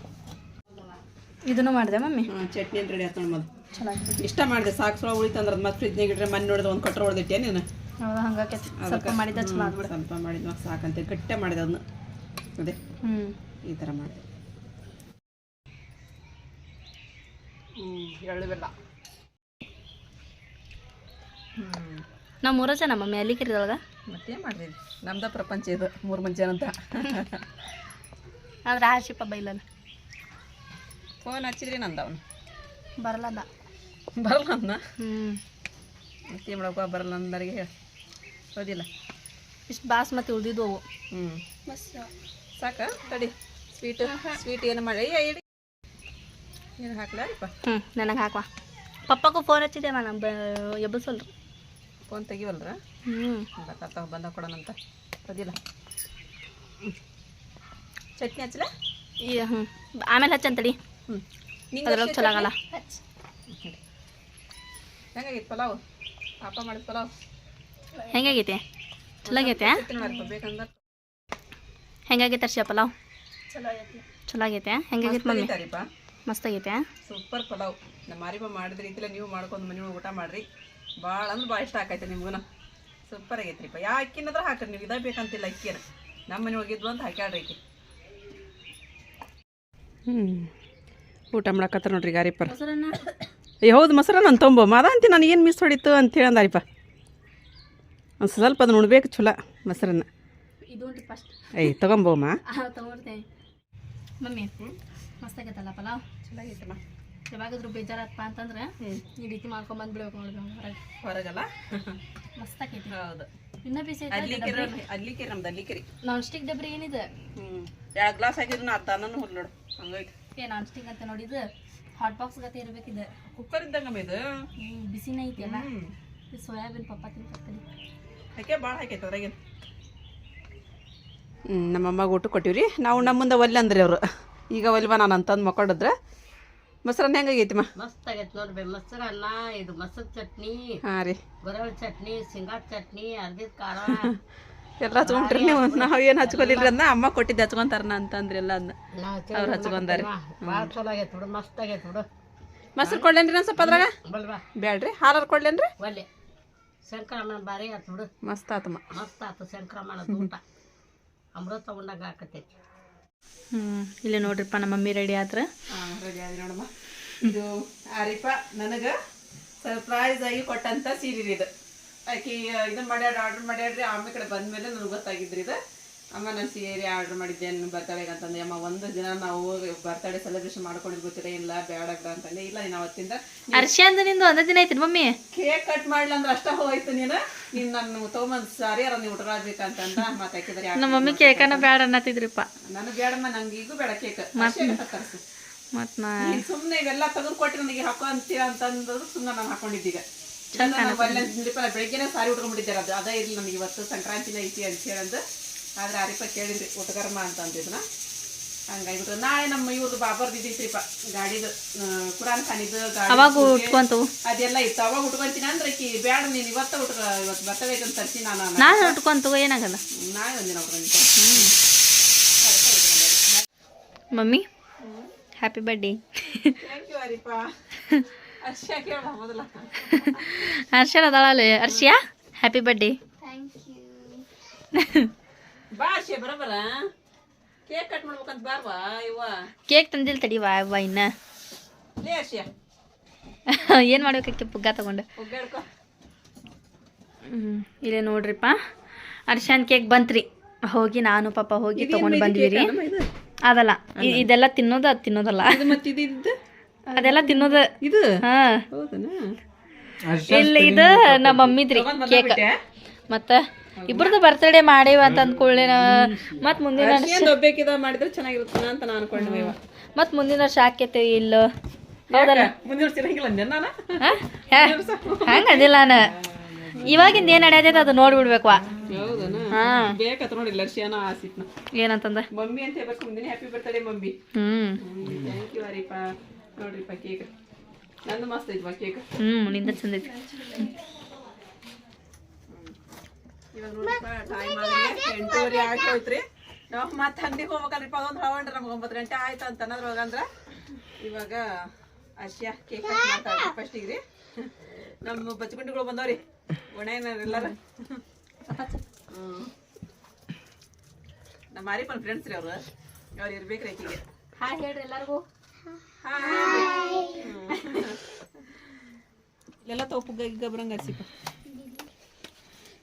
ಇದನ್ನು ಮಾಡಿದೆ ಮಮ್ಮಿ? ಚಟ್ನಿ ಚಟ್ನಿ ರೆಡಿ ಆಯ್ತು ನೋಡಿ ಮೊದಲು. ಚಲೋ ಇಷ್ಟ ಮಾಡಿದೆ ಸಾಕು ಸಲ ಉಳಿತಂದ್ರೆ ಅದು ಮತ್ತೆ ಫ್ರಿಜ್ನಾಗ ಇಟ್ರೆ ಮನೆ ನೋಡಿದ್ರೆ ಒಂದು ಕೊಟ್ಟರೆ ಹೊಡೆದಿಟ್ಟೆ ನೀನು? ಹೌದಾ ಸ್ವಲ್ಪ ಮಾಡಿದ ಚಲೋ ಆಗ್ಬಿಡ ಸ್ವಲ್ಪ ಮಾಡಿದ್ವ ಸಾಕಂತೆ ಗಟ್ಟೆ ಮಾಡಿದೆ ಅದನ್ನ ಅದೇ. ಹ್ಞೂ ಈ ಥರ ಮಾಡಿದೆ. ಎಳ್ಳು ಬೆಲ್ಲ ಹ್ಞೂ ನಮ್ಮ ಮೂರ ಜನ ಮಮ್ಮಿ ಅಲ್ಲಿ ಕರಿದೊಳಗೆ ಮತ್ತೇನು ಮಾಡಿದ್ವಿ ನಮ್ದ ಪ್ರಪಂಚ ಇದು ಮೂರು ಮಂದಿ ಜನ ಅಂತ. ಆದ್ರೆ ಆಶಿಪ್ಪ ಬೈಲಲ್ಲ ಫೋನ್ ಹಚ್ಚಿದ್ರಿ ನಂದ ಅವನು. ಬರಲ್ಲ ಬರಲ್ಲ ಅಂದ ಹ್ಞೂ ಮತ್ತೇನು ಮಾಡಕ್ಕ ಬರಲ್ಲ ಅಂದರಿಗೆ ಹೇಳಿ. ಹೌದಿಲ್ಲ ಇಷ್ಟು ಬಾಸ್ಮತಿ ಮತ್ತೆ ಅವು. ಹ್ಞೂ ಸಾಕ? ತಡಿ. ಸ್ವೀಟ್ ಸ್ವೀಟ್ ಏನು ಮಾಡಿ ಏ ಇಡಿ ಏನು ಹಾಕ್ಲಾರಿಪ್ಪ ಹ್ಞೂ ನನಗೆ ಹಾಕುವ. ಪಪ್ಪಕ್ಕೂ ಫೋನ್ ಹಚ್ಚಿದೆ ನಾನು ಬ ಎಬ್ಬಸಲ್ರಿ ಫೋನ್ ತೆಗಿವಲ್ರ? ಹ್ಞೂ ಬರ್ತಾವ ಬಂದ ಕೊಡೋಣಂತ ಅದಿಲ್ಲ. ಚಟ್ನಿ ಹಚ್ಚಲ ಈ ಹ್ಞೂ ಆಮೇಲೆ ಹಚ್ಚಂತಡಿ ಹ್ಞೂ ಅದ್ರೊಳಗೆ ಚಲೋ ಆಗಲ್ಲ. ಹೆಂಗಾಗಿತ್ತು ಪಲಾವ್? ಪಾಪ ಮಾಡಿದ ಪಲಾವ್. ಹೆಂಗಾಗೈತೆ? ಚಲೋ ಆಗೈತೆ ಬೇಕಂದ್ರೆ. ಹೆಂಗಾಗೈತೆ ಅರ್ಷಿಯ ಪಲಾವ್? ಚಲೋ ಆಗೈತೆ. ಹೆಂಗಾಗೈತೆ ಮಮ್ಮಿ? ಕರೀತಾರಿಪ್ಪ ಮಸ್ತ್ ಆಗೈತೆ ಸೂಪರ್ ಪಲಾವ್. ನಮ್ಮ ಮಾರಿಬ ಮಾಡಿದ ರೀತಿಯಲ್ಲಿ ನೀವು ಮಾಡ್ಕೊಂಡು ಮನೆ ಒಳಗೆ ಊಟ ಮಾಡ್ರಿ. ಭಾಳ ಅಂದ್ರೆ ಭಾಳ ಇಷ್ಟ ಆಕೈತೆ ನಿಮ್ಗೂ ಸೂಪರ್ ಆಗೈತ್ರಿಪ್ಪ ಯಾ ಅಕ್ಕಿನಾದ್ರೂ ಹಾಕ್ರಿ ನೀವು ಇದೇ ಬೇಕಂತಿಲ್ಲ ಅಕ್ಕಿನ. ನಮ್ಮ ಮನೆ ಒಳಗಿದ್ವು ಅಂತ ಹಾಕ್ಯಾಡ್ರಿ ಅಕ್ಕಿ. ಹ್ಞೂ ಊಟ ಮಾಡಕತ್ತಾರ ನೋಡ್ರಿ ಗಾರಿಪ್ಪ ಏ ಹೌದು ಮೊಸರ ನಾನು ತೊಂಬ ಮಾದ ಅಂತಿ ನಾನು ಏನು ಮಿಸ್ ಹೊಡಿತು ಅಂತ ಹೇಳಂದಾರಿಪ್ಪ. ಒಂದು ಸ್ವಲ್ಪ ಅದನ್ನ ಉಣ್ಬೇಕು ಚಲೋ ಮೊಸರನ್ನ. ಐ ಉಂಟು ಫಸ್ಟ್ ಏಯ್ ತಗೊಂಬೋಮ್ಮ ತಗೊಳ್ತೇನೆ ಮಮ್ಮಿ ಮಸ್ತ್ ಆಗೈತಲ್ಲ ಪಲಾವ್? ಚಲೋ ಆಗೈತಮ್ಮ ಯಾವಾಗಾದ್ರೂ ಬೇಜಾರಪ್ಪ ಅಂತಂದ್ರೆ ಈ ರೀತಿ ಮಾಡ್ಕೊಂಡ್ ಹೊರಗೆ. ಹೊರಗಲ್ಲ? ಮಸ್ತ್ ಆಕೈತಿ. ಹೌದು. ಇನ್ನ ಬಿಸಿ ಅಲ್ಲಿಕೆರೆ ಅಲ್ಲಿಕೆರೆ ನಮ್ದು ಅಲ್ಲಿಕೆರಿ ನಾನ್ ಸ್ಟಿಕ್ ಡಬ್ರಿ ಏನಿದೆ? ಹ್ಮ್. ಎರಡು ಗ್ಲಾಸ್ ಹಾಕಿದ್ರು ಅರ್ಧ ಅನ್ನನೂ ಹುಲ್ ನೋಡು. ಹಂಗೈತಿ. ಏ ನಾನ್ ಸ್ಟಿಕ್ ಅಂತ ನೋಡಿದ್ದು ಹಾಟ್ ಬಾಕ್ಸ್ ಗತೆ ಇರ್ಬೇಕಿದೆ. ಕುಕ್ಕರ್ ಇದ್ದಂಗಮ್ಮ ಇದು? ಹ್ಮ್ ಬಿಸಿನ ಐತಿ ಅಲ್ಲ. ಹ್ಞೂ ಇದು ಸೋಯಾಬೀನ್ ಪಪ್ಪ ತಿಂತೀನಿ ಅದಕ್ಕೆ ಭಾಳ ಹಾಕೈತೆ ಅದ್ರಾಗೇನು. ನಮ್ಮ ನಮ್ಮಮ್ಮಗೆ ಊಟ ಕೊಟ್ಟಿವ್ರಿ. ನಾವು ನಮ್ಮ ಮುಂದೆ ಒಲ್ಲೆ ಅಂದ್ರಿ ಅವರು. ಈಗ ಒಲ್ವ ನಾನು ಅಂತಂದು ಮಕ್ಕೊಂಡಿದ್ರೆ ಮೊಸರನ್ನ ಹೆಂಗಾಗೈತಿಮ್ಮ ಮಸ್ತ್ ಆಗೈತೆ ನೋಡ್ರಿ ಅನ್ನ ಇದು ಮೊಸರು ಚಟ್ನಿ ಹಾಂ ರೀ. ಬರವಳ ಚಟ್ನಿ ಶೇಂಗಾ ಚಟ್ನಿ ಅರ್ಧದ ಖಾರ. ಎಲ್ಲ ಹಚ್ಕೊಂಡ್ರಿ ನೀವು. ನಾವು ಏನು ಹಚ್ಕೊಲಿಲ್ರಿ ಅಂದ ಅಮ್ಮ ಕೊಟ್ಟಿದ್ದು ಹಚ್ಕೊಂತಾರನ ಅಂತಂದ್ರಿ ಎಲ್ಲ ಅಂದ ಅವ್ರು ಹಚ್ಕೊಂಡಾರಿ. ಭಾಳ ಚಲೋ ಆಗೈತೆ ಬಿಡು ಮಸ್ತ್ ಆಗೈತೆ ಬಿಡು. ಮೊಸರು ಕೊಡ್ಲೇನ್ರಿ ನಾನು ಸ್ವಲ್ಪ ಅದ್ರಾಗ? ಬೇಡ್ರಿ ಹಾಲರ್ ಕೊಡ್ಲೇನ್ರಿ? ಒಲ್ಲೆ ಶಂಕರಮ್ಮನ ಬಾರಿ ಆತು ಬಿಡು. ಮಸ್ತ್ ಆತಮ್ಮ ಮಸ್ತ್ ಆತು ಶಂಕರಮ್ಮನದ ಊಟ ಅಮೃತ ಉಂಡಾಗ ಹಾಕತೈತಿ ಹ್ಮ್, ಇಲ್ಲ ನೋಡ್ರಿಪ್ಪ ನಮ್ಮ ಮಮ್ಮಿ ರೆಡಿ ಆದ್ರ. ರೆಡಿ ಆದ್ರಿ ನೋಡಮ್ಮ. ಇದು ಆರಿಪ ನನಗೆ ಸರ್ಪ್ರೈಸ್ ಆಗಿ ಕೊಟ್ಟಂತ ಸೀರೆ ಇದು. ಆಕಿ ಇದನ್ನ ಮಾಡ್ಯಾಡ್ರಿ ಆರ್ಡರ್ ಮಾಡ್ಯಾಡ್ರಿ, ಆಮೇಲೆ ಕಡೆ ಬಂದ್ಮೇಲೆ ನನಗೆ ಗೊತ್ತಾಗಿದ್ರಿ ಇದು. ಅಮ್ಮ ನಾನು ಸೀರೆ ಆರ್ಡರ್ ಮಾಡಿದ್ದೆ ನನ್ನ ಬರ್ತಡೆಗೆ ಅಂತಂದೆ ಅಮ್ಮ ಒಂದು ದಿನ ನಾವು ಬರ್ತಡೇ ಸೆಲೆಬ್ರೇಷನ್ ಮಾಡ್ಕೊಂಡು ಗೊತ್ತಿರ ಇಲ್ಲ ಬೇಡ ಬೇಡ ಅಂತಂದೆ. ಇಲ್ಲ ನೀನು ಅವತ್ತಿಂದ ಅರ್ಶಿ ಅಂದ ನಿಂದು ಒಂದೇ ದಿನ ಐತಿ ಮಮ್ಮಿ? ಕೇಕ್ ಕಟ್ ಮಾಡ್ಲ ಅಂದ್ರೆ ಅಷ್ಟ ಹೋಯ್ತು ನೀನು. ನೀನು ನನ್ನ ತೊಗೊಂಬಂದು ಸಾರಿ ಯಾರ ನೀವು ಉಟ್ರಾಡ್ಬೇಕಂತಂದ ಅಮ್ಮ ಹಾಕಿದ್ರೆ ನಮ್ಮ ಮಮ್ಮಿ ಕೇಕನ ಬೇಡ ಅನ್ನತ್ತಿದ್ರಿಪ್ಪ ನನಗೆ ಬೇಡಮ್ಮ ನಂಗೆ ಈಗೂ ಬೇಡ ಕೇಕ್. ತರಿಸು. ಮತ್ ನಾ ಸುಮ್ಮನೆ ಇವೆಲ್ಲ ತೆಗೆದು ಕೊಟ್ಟು ನನಗೆ ಹಾಕೋ ಅಂತೀರ ಅಂತಂದ್ರು ಸುಮ್ಮನೆ ನಾನು ಹಾಕೊಂಡಿದ್ದೀಗ ಬೆಳಿಗ್ಗೆನೇ ಸಾರಿ ಉಟ್ಕೊಂಡ್ಬಿಟ್ಟಿದ್ದಾರೆ ಅದು. ಅದೇ ಇರ್ಲಿ ನಮಗೆ ಇವತ್ತು ಸಂಕ್ರಾಂತಿನ ಐತಿ ಅಂತ ಹೇಳಂದು. ಆದ್ರೆ ಆರಿಪ ಕೇಳಿದ್ರಿ ಉಟ್ಕರ್ಮ ಅಂತ ಅಂತಿದ್ನ. ಹಂಗಾಯ್ತು ನಾಳೆ ನಮ್ಮ ಇವ್ರದ್ದು ಬಾಬರ್ದು ಇದ್ದಿತ್ರಿಪ್ಪ ಗಾಡಿದು ಕುರಾನ್ ಖಾನಿದು ಗಾಡಿ ಅವಾಗ ಉಟ್ಕೊಂತು ಅದೆಲ್ಲ ಇತ್ತು. ಅವಾಗ ಉಟ್ಕೊಂತೀನಿ ಅಂದ್ರೆ ಕಿ ಬೇಡ ನೀನು ಇವತ್ತ ಉಟ್ಕ ಇವತ್ತು ಬರ್ತಬೇಕಂತ ತರ್ತೀನಿ ನಾನು ನಾನು ನಾನು ಉಟ್ಕೊಂತು ಏನಾಗಲ್ಲ. ನಾಳೆ ಒಂದಿನ ಉಟ್ಕೊಂತೀನಿ mummy happy birthday thank you ಹರ್ಷನ ಅದಾಳಲ್ಲ. ಹರ್ಷಿಯಾ ಹ್ಯಾಪಿ ಬರ್ಡೇ ಬಾ ಬರಬರ? ಕೇಕ್ ಕಟ್ ಮಾಡ್ಬೇಕಂತ ಬಾರ್ವಾ ಕೇಕ್ ತಡಿವಾ ಅವ್ವ ಇನ್ನ. ಏನ್ ಏನು ಮಾಡ್ಬೇಕಕ್ಕೆ ಪುಗ್ಗ ತಗೊಂಡು? ಹ್ಮ್ ಇಲ್ಲೇ ನೋಡ್ರಿಪ್ಪ. ಅರ್ಶಾನ್ ಕೇಕ್ ಬಂತ್ರಿ. ಹೋಗಿ ನಾನು ಪಾಪ ಹೋಗಿ ತಗೊಂಡ್ ಬಂದ್ವಿ ರೀ ಅದಲ್ಲ ಇದೆಲ್ಲ ತಿನ್ನೋದು ಅದು ತಿನ್ನೋದಲ್ಲ. ಇದು ಮತ್ತೆ ಇದು ಇದು ಅದೆಲ್ಲ ತಿನ್ನೋದು. ಇದು? ಹಾ. ಹೌದನ? ಇಲ್ಲ ಇದು ನಮ್ಮ ಮಮ್ಮಿದ್ರಿ ಕೇಕ್. ಮತ್ತ ಇಬ್ರದ್ದು ಬರ್ತಡೇ ಮಾಡಿವ ಅಂತ ಅಂದ್ಕೊಳ್ಳಿ ಮತ್ ಮುಂದಿನ ಏನು ಒಬ್ಬೇಕಿದ ಮಾಡಿದ್ರೆ ಚೆನ್ನಾಗಿರುತ್ತೆ ಅಂತ ನಾನು ಅನ್ಕೊಂಡ್ವಿ ಇವ. ಮತ್ತು ಮುಂದಿನ ವರ್ಷ ಆಕೈತೆ ಇಲ್ಲ. ಹೌದಲ್ಲ? ವರ್ಷ ಹಂಗ ಅದಿಲ್ಲ ನಾನು. ಇವಾಗಿಂದ ಏನ್ ನಡೆಯತೈತೆ ಅದು ನೋಡ್ಬಿಡ್ಬೇಕು ಹೌದನ? ಹಾಂ. ಬೇಕತ್ತ ನೋಡಿ ಲರ್ಷಿಯನ ಆಸಿತ್ನ ಏನಂತಂದ? ಮಮ್ಮಿ ಅಂತ ಹೇಳ್ಬೇಕು ಮುಂದಿನ ಹ್ಯಾಪಿ ಬರ್ತಡೇ ಮಮ್ಮಿ. ಹ್ಞೂ ಥ್ಯಾಂಕ್ ಯು ಹರಿಪ ನೋಡ್ರಿಪ್ಪ ಕೇಕ್ ನಂದು ಮಸ್ತ್ ಐತ್ವಾ ಕೇಕ್ ಹ್ಞೂ ನಿಂದ ಚಂದ ಐತಿ. ಇವಾಗ ನೋಡ್ರಿಪ್ಪ ಟೈಮ್ ಎಂಟೂವರೆ ಆಗೋಯ್ತ್ರಿ. ನಾವು ಮತ್ತೆ ಅಂಗಡಿಗೆ ಹೋಗ್ಬೇಕಲ್ರಿಪ್ಪ ಅದೊಂದು ರೌಂಡ್ ನಮ್ಗೆ ಒಂಬತ್ತು ಗಂಟೆ ಆಯ್ತು ಅಂತ ಅನ್ನೋದ್ರೊಳಗ ಅಂದ್ರೆ ಇವಾಗ ಅಶ್ಯಾ ಕೇಕ್ ಕಟ್ ಮಾಡ್ತಾರೆ ಫಸ್ಟಿಗೆ ರೀ ನಮ್ಮ ಬಚ್ಚಗುಂಡಿಗಳು ಬಂದವ್ರಿ ಒಣ ಎಲ್ಲಾರ. ಹ್ಮ್. ನಮ್ಮ ಮಾರಿಪನ್ ಫ್ರೆಂಡ್ಸ್ ರೀ ಅವ್ರು. ಅವ್ರು ಇರ್ಬೇಕ್ರಿ ಆಕಿಗೆ. ಹಾಯ್ ಹೇಳ್ರಿ ಎಲ್ಲರಿಗೂ. ಇಲ್ಲೆಲ್ಲ ತಪ್ಪು ಗಿಗ್ಗ ಬರಂಗ ಹರ್ಸಿಪ್ಪ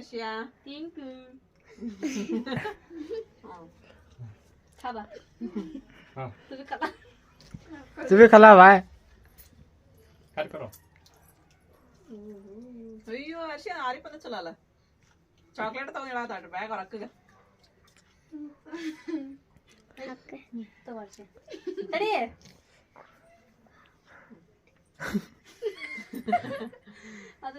birthday Harshiya thank you Khaba हाँ तुझे खा तू भी खला भाई ಅಯ್ಯೋ ಹರ್ಷ ಆರಿಪದ ಚಲೋ ಅಲ್ಲ ಚಾಕ್ಲೇಟ್ ತಗೊಂಡ್ ಹೇಳತ್ತಾಡ್ರಿ ಬ್ಯಾಗ್ ಅವ್ರ ಅಕ್ಕಗ ತಗೊಳ್ಸಿ ತಡಿ ಅದು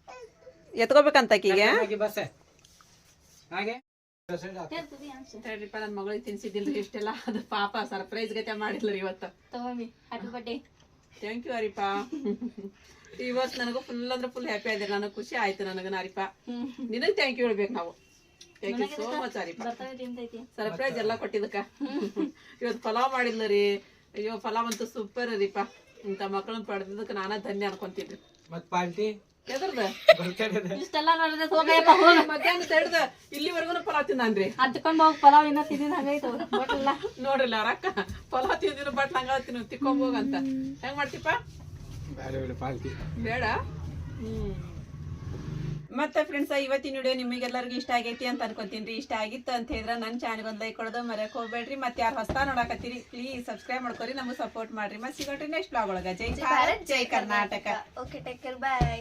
ಎತ್ಕೋಬೇಕಂತ ಆಕಿಗೆ? ಹಾಗೆ ನನ್ನ ಮಗಳಿಗೆ ತಿನ್ಸಿದ್ದಿಲ್ರಿ ಇಷ್ಟೆಲ್ಲ. ಅದು ಪಾಪ ಸರ್ಪ್ರೈಸ್ ಗತೆ ಮಾಡಿದ್ಲರಿ ಇವತ್ತು. ಥ್ಯಾಂಕ್ ಯು ಅರಿಪಾ ಇವತ್ತು ನನಗೂ ಫುಲ್ ಅಂದ್ರೆ ಫುಲ್ ಹ್ಯಾಪಿ ಆದ್ರೆ ನನಗೆ ಖುಷಿ ಆಯ್ತು ನನಗನ ನಾರಿಪಾ ನಿನಗೆ ಥ್ಯಾಂಕ್ ಯು ಹೇಳ್ಬೇಕು ನಾವು. ಥ್ಯಾಂಕ್ ಯು ಸೋ ಮಚ್ ಹರಿಪ. ಸರ್ಪ್ರೈಸ್ ಎಲ್ಲ ಕೊಟ್ಟಿದ್ದಕ್ಕ. ಇವತ್ತು ಪಲಾವ್ ಮಾಡಿದ್ಲರಿ. ಅಯ್ಯೋ ಪಲಾವ್ ಅಂತೂ ಸೂಪರ್ ಅರಿಪಾ ಇಂಥ ಮಕ್ಕಳನ್ನ ಪಡೆದಿದ್ದಕ್ಕೆ ನಾನಾ ಧನ್ಯ ಅನ್ಕೊಂತೀನಿ. ಮತ್ತೆ ಪಾರ್ಟಿ ಎದರ್ದ ಇಷ್ಟೆಲ್ಲ ನೋಡಿದ್ರೆ ಹೋಗಯ್ಯಪ್ಪ ಹೋಗ. ಮಧ್ಯಾಹ್ನ ತೆಡ್ದ ಇಲ್ಲಿವರೆಗೂ ಪಲಾವ್ ತಿಂದಾನ್ರಿ. ಹತ್ಕೊಂಡು ಹೋಗಿ ಪಲಾವ್ ಇನ್ನ ತಿಂದಿನ ಹಂಗೈತು ಬಟ್ಲ ನೋಡ್ರಲ್ಲ ರಕ್ಕ. ಪಲಾವ್ ತಿಂದಿನ ಬಟ್ ಹಂಗ ತಿನ್ನು ತಿಕ್ಕೊಂಡ್ ಹೋಗಂತ ಹೆಂಗ್ ಮಾಡ್ತಿಪ್ಪ? ಬೇಡ ಮತ್ತೆ ಫ್ರೆಂಡ್ಸ್ ಇವತ್ತಿನ ವಿಡಿಯೋ ನಿಮಗೆಲ್ಲರಿಗೂ ಇಷ್ಟ ಆಗೈತಿ ಅಂತ ಅನ್ಕೊಂತೀನಿ. ಇಷ್ಟ ಆಗಿತ್ತು ಅಂತ ಹೇಳಿದ್ರೆ ನನ್ನ ಚಾನಲ್ಗೆ ಒಂದು ಲೈಕ್ ಕೊಡೋದು ಮರೆಯಕ್ಕೆ ಹೋಗ್ಬೇಡ್ರಿ. ಮತ್ತೆ ಯಾರು ಹೊಸ ನೋಡಕತ್ತೀರಿ ಪ್ಲೀಸ್ ಸಬ್ಸ್ಕ್ರೈಬ್ ಮಾಡ್ಕೊರಿ ನಮಗೆ ಸಪೋರ್ಟ್ ಮಾಡ್ರಿ. ಮತ್ತೆ ಸಿಗೋಣ್ರಿ ನೆಕ್ಸ್ಟ್ ಬ್ಲಾಗ್ ಒಳಗೆ. ಜೈ ಭಾರತ್ ಜೈ Karnataka. Okay take care bye